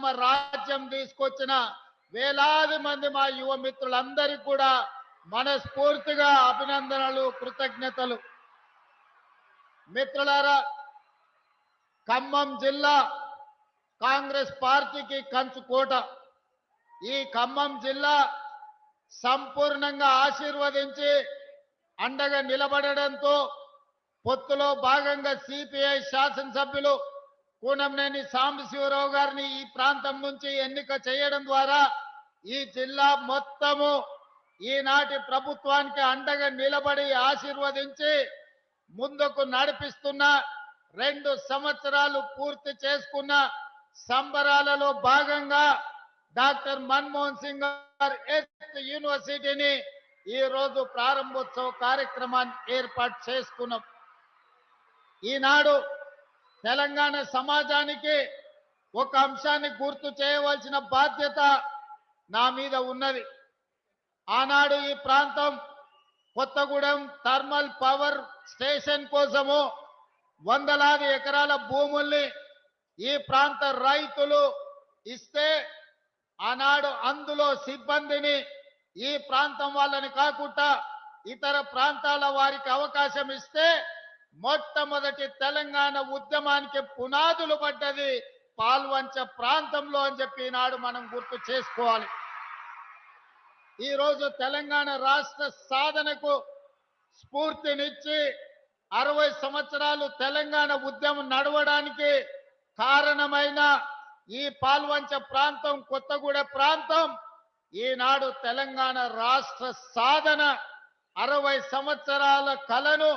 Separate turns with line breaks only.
ఇందిరమ్మ రాజ్యం తీసుకొచ్చిన వేలాది మంది మా యువ మిత్రులందరికీ కూడా మనస్ఫూర్తిగా అభినందనలు కృతజ్ఞతలు. మిత్రులారా ఖమ్మం జిల్లా కాంగ్రెస్ పార్టీకి కంచుకోట ఈ ఖమ్మం జిల్లా సంపూర్ణంగా ఆశీర్వదించి అండగా నిలబడడంతో పొత్తులో భాగంగా సిపిఐ శాసనసభ్యులు కూనంనేని సాంబశివరావు గారిని ఈ ప్రాంతం నుంచి ఎన్నిక చేయడం ద్వారా ఈ జిల్లా మొత్తము ఈనాటి ప్రభుత్వానికి అండగా నిలబడి ఆశీర్వదించి ముందుకు నడిపిస్తున్న రెండు సంవత్సరాలు పూర్తి చేసుకున్న సంబరాలలో భాగంగా డాక్టర్ మన్మోహన్ సింగ్ గారు ఎత్ యూనివర్సిటీని ఈ రోజు ప్రారంభోత్సవ కార్యక్రమాన్ని ఏర్పాటు చేసుకున్నాం. ఈనాడు తెలంగాణ సమాజానికి ఒక అంశాన్ని గుర్తు చేయవలసిన బాధ్యత నా మీద ఉన్నది. ఆనాడు ఈ ప్రాంతం కొత్తగూడెం థర్మల్ పవర్ స్టేషన్ కోసము వందలాది ఎకరాల భూముల్ని ఈ ప్రాంత రైతులు ఇస్తే ఆనాడు అందులో సిబ్బందిని ఈ ప్రాంతం వాళ్ళని కాకుండా ఇతర ప్రాంతాల వారికి అవకాశం ఇస్తే మొట్టమొదటి తెలంగాణ ఉద్యమానికి పునాదులు పడ్డది పాల్వంచ ప్రాంతంలో అని చెప్పి ఈనాడు మనం గుర్తు చేసుకోవాలి. ఈ రోజు తెలంగాణ రాష్ట్ర సాధనకు స్ఫూర్తినిచ్చి అరవై సంవత్సరాలు తెలంగాణ ఉద్యమం నడవడానికి కారణమైన ఈ పాల్వంచ ప్రాంతం కొత్తగూడ ప్రాంతం ఈనాడు తెలంగాణ రాష్ట్ర సాధన అరవై సంవత్సరాల కలను